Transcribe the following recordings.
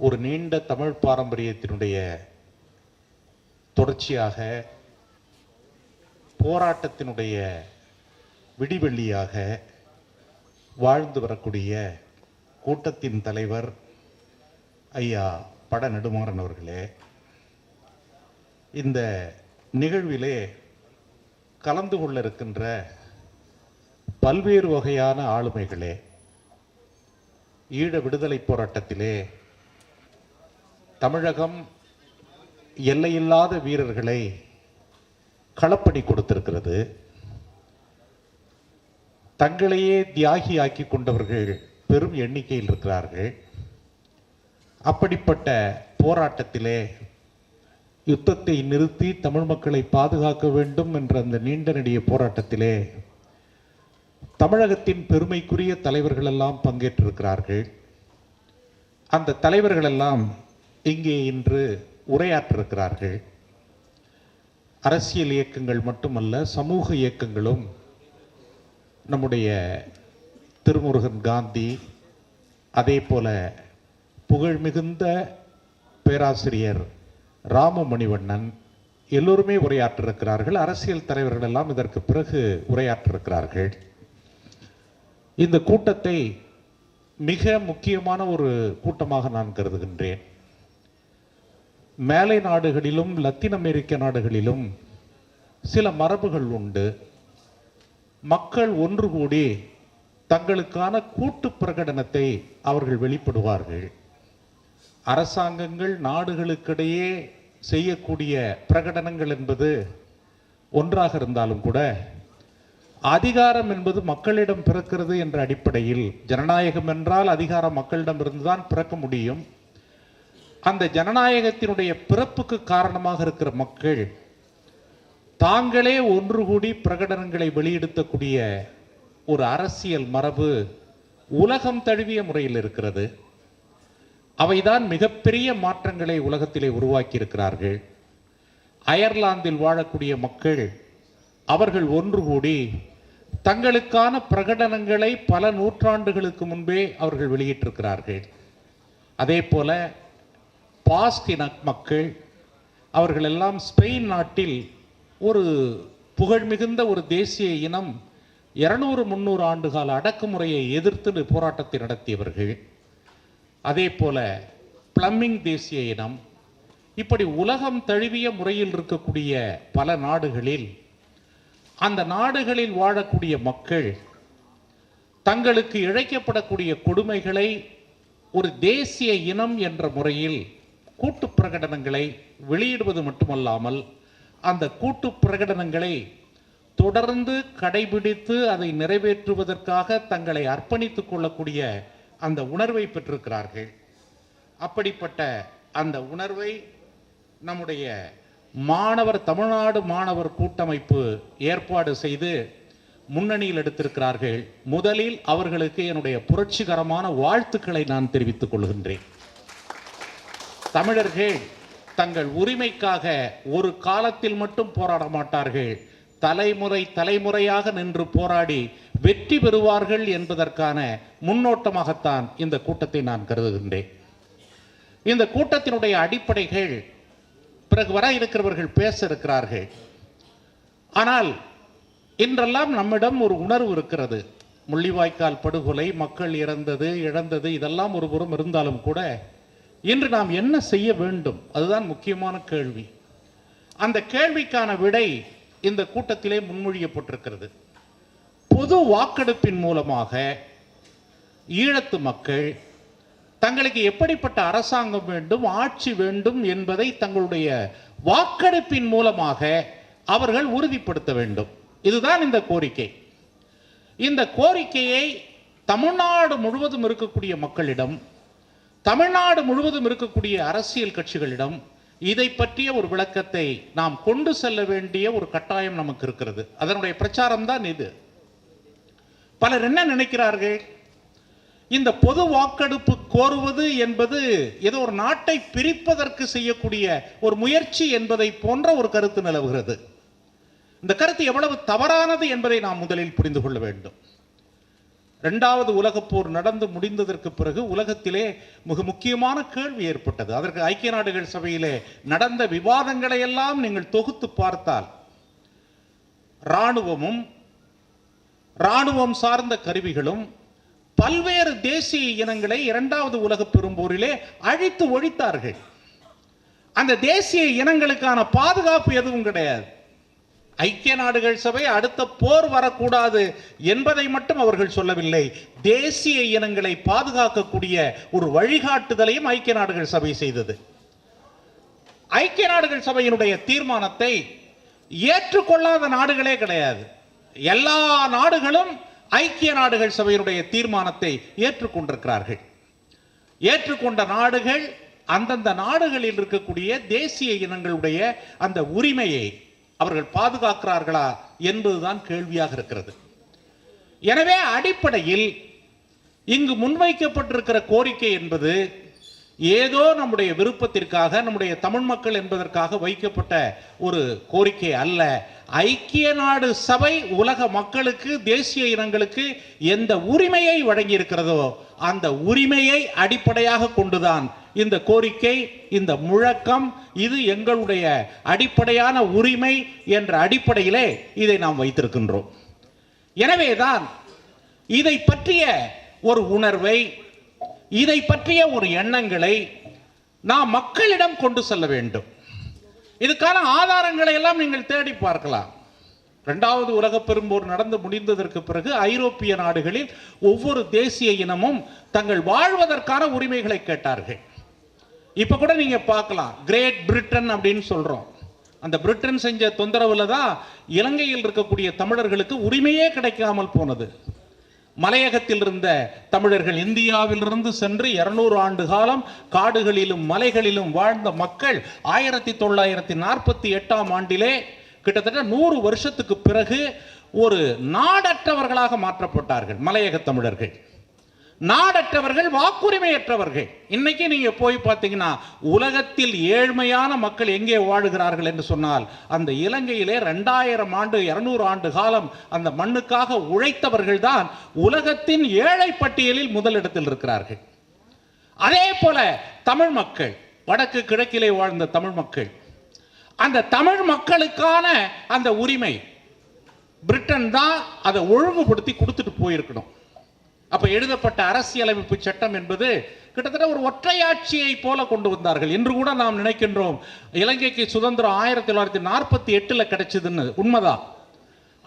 ஒரு நீண்ட தமிழ் பாரம்பரியத்தினுடைய தொடர்ச்சியாக போராட்டத்தினுடைய விடிவெள்ளியாக வாழ்ந்து வரக்கூடிய கூட்டத்தின் தலைவர் ஐயா பட நெடுமாறன் அவர்களே இந்த நிகழ்விலே கலந்து கொள்ள இருக்கின்ற பல்வேறு வகையான ஆளுமைகளே ஈழ விடுதலை போராட்டத்திலே தமிழகம் எல்லையில்லாத வீரர்களை களப்பணி கொடுத்திருக்கிறது. தங்களையே தியாகியாக்கி கொண்டவர்கள் பெரும் எண்ணிக்கையில் இருக்கிறார்கள். அப்படிப்பட்ட போராட்டத்திலே யுத்தத்தை நிறுத்தி தமிழ் மக்களை பாதுகாக்க வேண்டும் என்ற அந்த நீண்ட நெடிய போராட்டத்திலே தமிழகத்தின் பெருமைக்குரிய தலைவர்கள் எல்லாம் பங்கேற்றிருக்கிறார்கள். அந்த தலைவர்கள் எல்லாம் இங்கே இன்று உரையாற்றிருக்கிறார்கள். அரசியல் இயக்கங்கள் மட்டுமல்ல சமூக இயக்கங்களும் நம்முடைய திருமுருகன் காந்தி அதே போல புகழ்மிகுந்த பேராசிரியர் ராமமணிவண்ணன் எல்லோருமே உரையாற்றிருக்கிறார்கள். அரசியல் தலைவர்கள் எல்லாம் இதற்கு பிறகு உரையாற்றிருக்கிறார்கள். இந்த கூட்டத்தை மிக முக்கியமான ஒரு கூட்டமாக நான் கருதுகின்றேன். மேலை நாடுகளிலும் லத்தீன் அமெரிக்க நாடுகளிலும் சில மரபுகள் உண்டு. மக்கள் ஒன்று கூடி தங்களுக்கான கூட்டு பிரகடனத்தை அவர்கள் வெளிப்படுவார்கள். அரசாங்கங்கள் நாடுகளுக்கிடையே செய்யக்கூடிய பிரகடனங்கள் என்பது ஒன்றாக இருந்தாலும் கூட அதிகாரம் என்பது மக்களிடம் பிறக்கிறது என்ற அடிப்படையில் ஜனநாயகம் என்றால் அதிகாரம் மக்களிடம் இருந்துதான் பிறக்க முடியும். அந்த ஜனநாயகத்தினுடைய பிறப்புக்கு காரணமாக இருக்கிற மக்கள் தாங்களே ஒன்று கூடி பிரகடனங்களை வெளியிடுத்தக்கூடிய ஒரு அரசியல் மரபு உலகம் தழுவிய முறையில் இருக்கிறது. அவைதான் மிகப்பெரிய மாற்றங்களை உலகத்திலே உருவாக்கி இருக்கிறார்கள் அயர்லாந்தில் வாழக்கூடிய மக்கள் அவர்கள் ஒன்று கூடி தங்களுக்கான பிரகடனங்களை பல நூற்றாண்டுகளுக்கு முன்பே அவர்கள் வெளியிட்டிருக்கிறார்கள். அதே போல பாஸ்க் மக்கள் அவர்கள் எல்லாம் ஸ்பெயின் நாட்டில் ஒரு புகழ்மிகுந்த ஒரு தேசிய இனம் இருநூறு முந்நூறு ஆண்டுகால அடக்குமுறையை எதிர்த்து போராட்டத்தை நடத்தியவர்கள். அதே போல பிளம்மிங் தேசிய இனம் இப்படி உலகம் தழுவிய முறையில் இருக்கக்கூடிய பல நாடுகளில் அந்த நாடுகளில் வாழக்கூடிய மக்கள் தங்களுக்கு இழைக்கப்படக்கூடிய கொடுமைகளை ஒரு தேசிய இனம் என்ற முறையில் கூட்டு பிரகடனங்களை வெளியிடுவது மட்டுமல்லாமல் அந்த கூட்டு பிரகடனங்களை தொடர்ந்து கடைபிடித்து அதை நிறைவேற்றுவதற்காக தங்களை அர்ப்பணித்துக் கொள்ளக்கூடிய அந்த உணர்வை பெற்றிருக்கிறார்கள். அப்படிப்பட்ட அந்த உணர்வை நம்முடைய மாணவர் தமிழ்நாடு மாணவர் கூட்டமைப்பு ஏற்பாடு செய்து முன்னணியில் எடுத்திருக்கிறார்கள். முதலில் அவர்களுக்கு என்னுடைய புரட்சிகரமான வாழ்த்துக்களை நான் தெரிவித்துக் கொள்கின்றேன். தமிழர்கள் தங்கள் உரிமைக்காக ஒரு காலத்தில் மட்டும் போராட மாட்டார்கள். தலைமுறை தலைமுறையாக நின்று போராடி வெற்றி பெறுவார்கள் என்பதற்கான முன்னோட்டமாகத்தான் இந்த கூட்டத்தை நான் கருதுகின்றேன். இந்த கூட்டத்தினுடைய அடிப்படைகள் பிறகு வர இருக்கிறவர்கள் பேச இருக்கிறார்கள் ஆனால் இன்றெல்லாம் நம்மிடம் ஒரு உணர்வு இருக்கிறது. முள்ளிவாய்க்கால் படுகொலை மக்கள் இறந்தது இழந்தது இதெல்லாம் ஒருபுறம் இருந்தாலும் கூட இன்று நாம் என்ன செய்ய வேண்டும்? அதுதான் முக்கியமான கேள்வி. அந்த கேள்விக்கான விடை இந்த கூட்டத்திலே முன்மொழியப்பட்டிருக்கிறது. பொது வாக்கெடுப்பின் மூலமாக ஈழத்து மக்கள் தங்களுக்கு எப்படிப்பட்ட அரசாங்கம் வேண்டும் ஆட்சி வேண்டும் என்பதை தங்களுடைய வாக்கெடுப்பின் மூலமாக அவர்கள் உறுதிப்படுத்த வேண்டும். இதுதான் இந்த கோரிக்கை. இந்த கோரிக்கையை தமிழ்நாடு முழுவதும் இருக்கக்கூடிய மக்களிடம் தமிழ்நாடு முழுவதும் இருக்கக்கூடிய அரசியல் கட்சிகளிடம் இதை பற்றிய ஒரு விளக்கத்தை நாம் கொண்டு செல்ல வேண்டிய ஒரு கட்டாயம் நமக்கு இருக்கிறது. அதனுடைய பிரச்சாரம் தான் இது. பலர் என்ன நினைக்கிறார்கள்? இந்த பொது வாக்கெடுப்பு கோருவது என்பது ஏதோ ஒரு நாட்டை பிரிப்பதற்கு செய்யக்கூடிய ஒரு முயற்சி என்பதை போன்ற ஒரு கருத்து நிலவுகிறது. இந்த கருத்து எவ்வளவு தவறானது என்பதை நாம் முதலில் புரிந்து கொள்ள வேண்டும். இரண்டாவது உலகப் போர் நடந்து முடிந்ததற்கு பிறகு உலகத்திலே மிக முக்கியமான கேள்வி ஏற்பட்டது. அதற்கு ஐக்கிய நாடுகள் சபையிலே நடந்த விவாதங்களை எல்லாம் நீங்கள் தொகுத்து பார்த்தால் இராணுவமும் இராணுவம் சார்ந்த கருவிகளும் பல்வேறு தேசிய இனங்களை இரண்டாவது உலக பெரும்போரிலே அழித்து ஒழித்தார்கள். அந்த தேசிய இனங்களுக்கான பாதுகாப்பு எதுவும் கிடையாது. ஐக்கிய நாடுகள் சபை அடுத்த போர் வரக்கூடாது என்பதை மட்டும் அவர்கள் சொல்லவில்லை. தேசிய இனங்களை பாதுகாக்கக்கூடிய ஒரு வழிகாட்டுதலையும் ஐக்கிய நாடுகள் சபை செய்தது. ஐக்கிய நாடுகள் சபையினுடைய தீர்மானத்தை ஏற்றுக்கொள்ளாத நாடுகளே கிடையாது. எல்லா நாடுகளும் ஐக்கிய நாடுகள் சபையினுடைய தீர்மானத்தை ஏற்றுக்கொண்டிருக்கிறார்கள். ஏற்றுக்கொண்ட நாடுகள் அந்தந்த நாடுகளில் இருக்கக்கூடிய தேசிய இனங்களுடைய அந்த உரிமையை அவர்கள் பாதுகாக்கிறார்களா என்பதுதான் கேள்வியாக இருக்கிறது. எனவே அடிப்படையில் இங்கு முன்வைக்கப்பட்டிருக்கிற கோரிக்கை என்பது ஏதோ நம்முடைய விருப்பத்திற்காக நம்முடைய தமிழ் மக்கள் என்பதற்காக வைக்கப்பட்ட ஒரு கோரிக்கை அல்ல. ஐக்கிய நாடு சபை உலக மக்களுக்கு தேசிய இனங்களுக்கு எந்த உரிமையை வழங்கியிருக்கிறதோ அந்த உரிமையை அடிப்படையாக கொண்டுதான் இந்த கோரிக்கை இந்த முழக்கம் இது எங்களுடைய அடிப்படையான உரிமை என்ற அடிப்படையிலே இதை நாம் வைத்திருக்கின்றோம். எனவேதான் இதை பற்றிய ஒரு உணர்வை இதை பற்றிய ஒரு எண்ணங்களை நாம் மக்களிடம் கொண்டு செல்ல வேண்டும். இதுக்கான ஆதாரங்களை எல்லாம் நீங்கள் தேடி பார்க்கலாம். இரண்டாவது உலகப் பெரும்போர் நடந்து முடிந்ததற்கு பிறகு ஐரோப்பிய நாடுகளில் ஒவ்வொரு தேசிய இனமும் தங்கள் வாழ்வதற்கான உரிமைகளை கேட்டார்கள். இப்ப கூட நீங்க பார்க்கலாம். கிரேட் பிரிட்டன் அப்படின்னு சொல்றோம். அந்த பிரிட்டன் செஞ்ச தொந்தரவுல தான் இலங்கையில் இருக்கக்கூடிய தமிழர்களுக்கு உரிமையே கிடைக்காமல் போனது. மலையகத்தில் இருந்த தமிழர்கள் இந்தியாவிலிருந்து சென்று இருநூறு ஆண்டு காலம் காடுகளிலும் மலைகளிலும் வாழ்ந்த மக்கள் ஆயிரத்தி தொள்ளாயிரத்தி நாற்பத்தி எட்டாம் ஆண்டிலே கிட்டத்தட்ட நூறு வருஷத்துக்கு பிறகு ஒரு நாடற்றவர்களாக மாற்றப்பட்டார்கள் மலையக தமிழர்கள். நாடற்றவர்கள் வாக்குரிமையற்றவர்கள். இன்னைக்கு நீங்க போய் பார்த்தீங்கன்னா உலகத்தில் ஏழ்மையான மக்கள் எங்கே வாழுகிறார்கள் என்று சொன்னால் அந்த இலங்கையிலே ரெண்டாயிரம் ஆண்டு இருநூறு ஆண்டு காலம் அந்த மண்ணுக்காக உழைத்தவர்கள் தான் உலகத்தின் ஏழை பட்டியலில் முதலிடத்தில் இருக்கிறார்கள். அதே போல தமிழ் மக்கள் வடக்கு கிழக்கிலே வாழ்ந்த தமிழ் மக்கள் அந்த தமிழ் மக்களுக்கான அந்த உரிமை பிரிட்டன் தான் அதை ஒழுங்குபடுத்தி கொடுத்துட்டு போயிருக்கணும். அப்ப எழுதப்பட்ட அரசியலமைப்பு சட்டம் என்பது கிட்டத்தட்ட ஒரு ஒற்றையாட்சியை போல கொண்டு வந்தார்கள். என்று கூட நாம் நினைக்கின்றோம் இலங்கைக்கு சுதந்திரம் ஆயிரத்தி தொள்ளாயிரத்தி நாற்பத்தி எட்டுல கிடைச்சதுன்னு உண்மைதான்.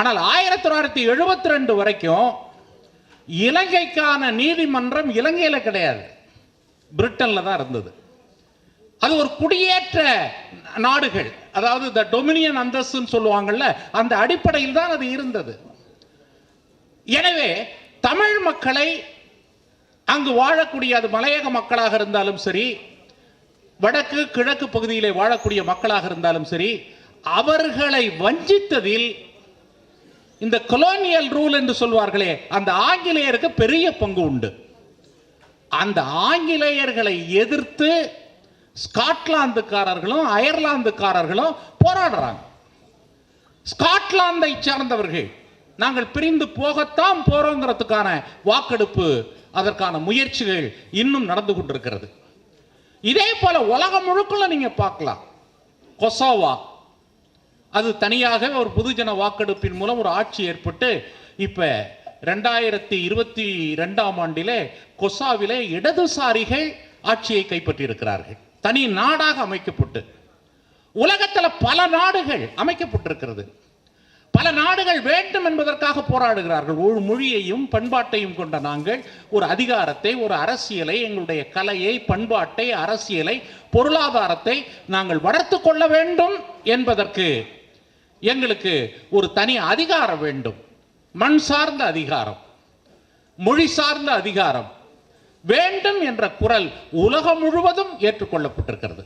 ஆனால் ஆயிரத்தி தொள்ளாயிரத்தி எழுபத்தி ரெண்டு வரைக்கும் இலங்கைக்கான நீதிமன்றம் இலங்கையில் கிடையாது. பிரிட்டனில் தான் இருந்தது. அது ஒரு குடியேற்ற நாடுகள். அதாவது த டொமினியன் அந்தஸ்துன்னு சொல்லுவாங்கல்ல அந்த அடிப்படையில் தான் அது இருந்தது. எனவே தமிழ் மக்களை அங்கு வாழக்கூடிய அது மலையக மக்களாக இருந்தாலும் சரி வடக்கு கிழக்கு பகுதியிலே வாழக்கூடிய மக்களாக இருந்தாலும் சரி அவர்களை வஞ்சித்ததில் இந்த கொலோனியல் ரூல் என்று சொல்வார்களே அந்த ஆங்கிலேயருக்கு பெரிய பங்கு உண்டு. அந்த ஆங்கிலேயர்களை எதிர்த்து ஸ்காட்லாந்துக்காரர்களும் அயர்லாந்துக்காரர்களும் போராடுறாங்க. ஸ்காட்லாந்தை சார்ந்தவர்கள் நாங்கள் பிரிந்து போகத்தான் போறோங்கிறதுக்கான வாக்கெடுப்பு அதற்கான முயற்சிகள் இன்னும் நடந்து கொண்டிருக்கிறது. இதே போல உலகம் முழுக்குள்ள நீங்க பார்க்கலாம். கொசோவா. அது தனியாக ஒரு பொதுஜன வாக்கெடுப்பின் மூலம் ஒரு ஆட்சி ஏற்பட்டு இப்ப ரெண்டாயிரத்தி இருபத்தி ரெண்டாம் ஆண்டிலே கொசாவிலே இடதுசாரிகள் ஆட்சியை கைப்பற்றி இருக்கிறார்கள் தனி நாடாக அமைக்கப்பட்டு உலகத்துல பல நாடுகள் அமைக்கப்பட்டிருக்கிறது. பல நாடுகள் வேண்டும் என்பதற்காக போராடுகிறார்கள். ஒரு மொழியையும் பண்பாட்டையும் கொண்ட நாங்கள் ஒரு அதிகாரத்தை ஒரு அரசியலை எங்களுடைய கலையை பண்பாட்டை அரசியலை பொருளாதாரத்தை நாங்கள் வளர்த்து கொள்ள வேண்டும் என்பதற்கு எங்களுக்கு ஒரு தனி அதிகாரம் வேண்டும். மண் சார்ந்த அதிகாரம் மொழி சார்ந்த அதிகாரம் வேண்டும் என்ற குரல் உலகம் முழுவதும் ஏற்றுக்கொள்ளப்பட்டிருக்கிறது.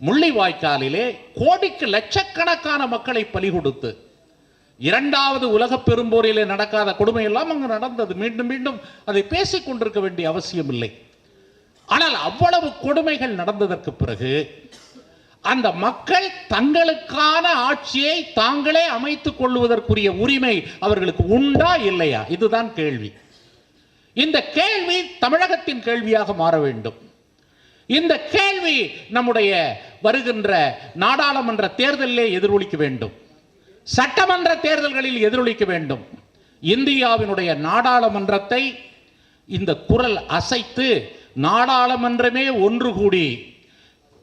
முள்ளிவாய்க்காலிலே கோடிக்கு லட்சக்கணக்கான மக்களை பலி கொடுத்து இரண்டாவது உலகப் பெரும்போரிலே நடக்காத கொடுமை எல்லாம் அங்கு நடந்தது. மீண்டும் மீண்டும் அதை பேசிக் கொண்டிருக்க வேண்டிய அவசியம் இல்லை ஆனால் அவ்வளவு கொடுமைகள் நடந்ததற்கு பிறகு அந்த மக்கள் தங்களுக்கான ஆட்சியை தாங்களே அமைத்துக் கொள்வதற்குரிய உரிமை அவர்களுக்கு உண்டா இல்லையா? இதுதான் கேள்வி. இந்த கேள்வி தமிழகத்தின் கேள்வியாக மாற வேண்டும். இந்த கேள்வி நம்முடைய வருகின்ற நாடாளுமன்ற தேர்தலிலே எதிரொலிக்க வேண்டும். சட்டமன்ற தேர்தல்களில் எதிரொலிக்க வேண்டும். இந்தியாவினுடைய நாடாளுமன்றத்தை இந்த குரல் அசைத்து நாடாளுமன்றமே ஒன்று கூடி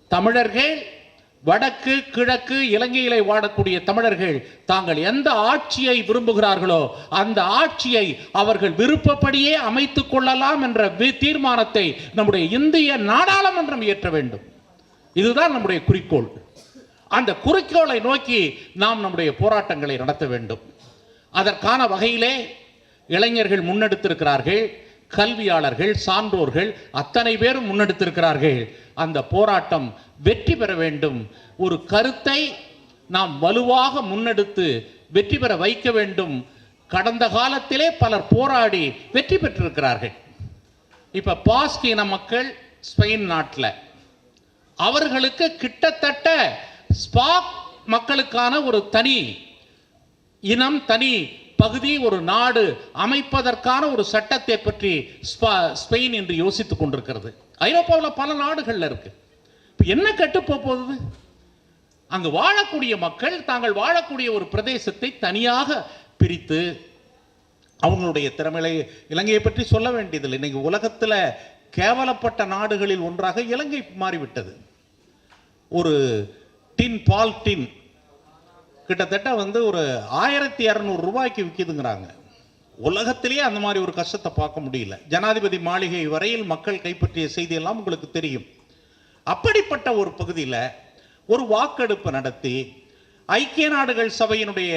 தமிழர்கள் வடக்கு கிழக்கு இலங்கையிலே வாடக்கூடிய தமிழர்கள் தாங்கள் எந்த ஆட்சியை விரும்புகிறார்களோ அந்த ஆட்சியை அவர்கள் விருப்பப்படியே அமைத்துக் கொள்ளலாம் என்ற தீர்மானத்தை நம்முடைய இந்திய நாடாளுமன்றம் இயற்ற வேண்டும். இதுதான் நம்முடைய குறிக்கோள். அந்த குறிக்கோளை நோக்கி நாம் நம்முடைய போராட்டங்களை நடத்த வேண்டும். அதற்கான வகையிலே இளைஞர்கள் முன்னெடுத்திருக்கிறார்கள் கல்வியாளர்கள் சான்றோர்கள் அத்தனை பேரும் முன்னெடுத்திருக்கிறார்கள். அந்த போராட்டம் வெற்றி பெற வேண்டும். ஒரு கருத்தை நாம் வலுவாக முன்னெடுத்து வெற்றி பெற வைக்க வேண்டும். கடந்த காலத்திலே பலர் போராடி வெற்றி பெற்றிருக்கிறார்கள். இப்போ பாஸ்க் இன மக்கள் ஸ்பெயின் நாட்டில் அவர்களுக்கு கிட்டத்தட்ட ஸ்பாக் மக்களுக்கான ஒரு தனி இனம் தனி பகுதி ஒரு நாடு அமைப்பதற்கான ஒரு சட்டத்தை பற்றி ஸ்பா- ஸ்பெயின் என்று யோசித்துக் கொண்டிருக்கிறது. ஐரோப்பாவில் பல நாடுகள்ல இருக்கு. இப்போ என்ன கெட்டு போகுது அங்கு வாழக்கூடிய மக்கள் தாங்கள் வாழக்கூடிய ஒரு பிரதேசத்தை தனியாக பிரித்து அவங்களுடைய திறமைகளை இலங்கையை பற்றி சொல்ல வேண்டியதில்லை. இன்னைக்கு உலகத்தில் கேவலப்பட்ட நாடுகளில் ஒன்றாக இலங்கை மாறிவிட்டது. ஒரு டின் பால் டின் கிட்டத்தட்ட வந்து ஒரு ஆயிரத்தி இரநூறு ரூபாய்க்கு விற்கிதுங்கிறாங்க உலகத்திலேயே அந்த மாதிரி ஒரு கஷ்டத்தை பார்க்க முடியல. ஜனாதிபதி மாளிகை வரையில் மக்கள் கைப்பற்றிய செய்தியெல்லாம் உங்களுக்கு தெரியும். அப்படிப்பட்ட ஒரு பகுதியில் ஒரு வாக்கெடுப்பு நடத்தி ஐக்கிய நாடுகள் சபையினுடைய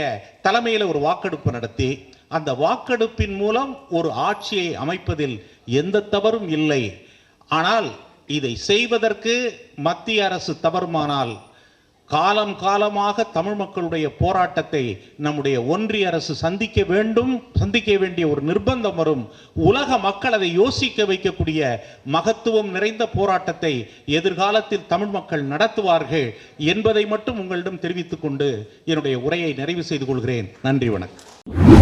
தலைமையில் ஒரு வாக்கெடுப்பு நடத்தி அந்த வாக்கெடுப்பின் மூலம் ஒரு ஆட்சியை அமைப்பதில் எந்த தவறும் இல்லை. ஆனால் இதை செய்வதற்கு மத்திய அரசு தவறுமானால் காலம் காலமாக தமிழ் மக்களுடைய போராட்டத்தை நம்முடைய ஒன்றிய அரசு சந்திக்க வேண்டும் சந்திக்க வேண்டிய ஒரு நிர்பந்தம் வரும். உலக மக்கள் அதை யோசிக்க வைக்கக்கூடிய மகத்துவம் நிறைந்த போராட்டத்தை எதிர்காலத்தில் தமிழ் மக்கள் நடத்துவார்கள் என்பதை மட்டும் உங்களிடம் தெரிவித்துக் கொண்டு என்னுடைய உரையை நிறைவு செய்து கொள்கிறேன். நன்றி வணக்கம்.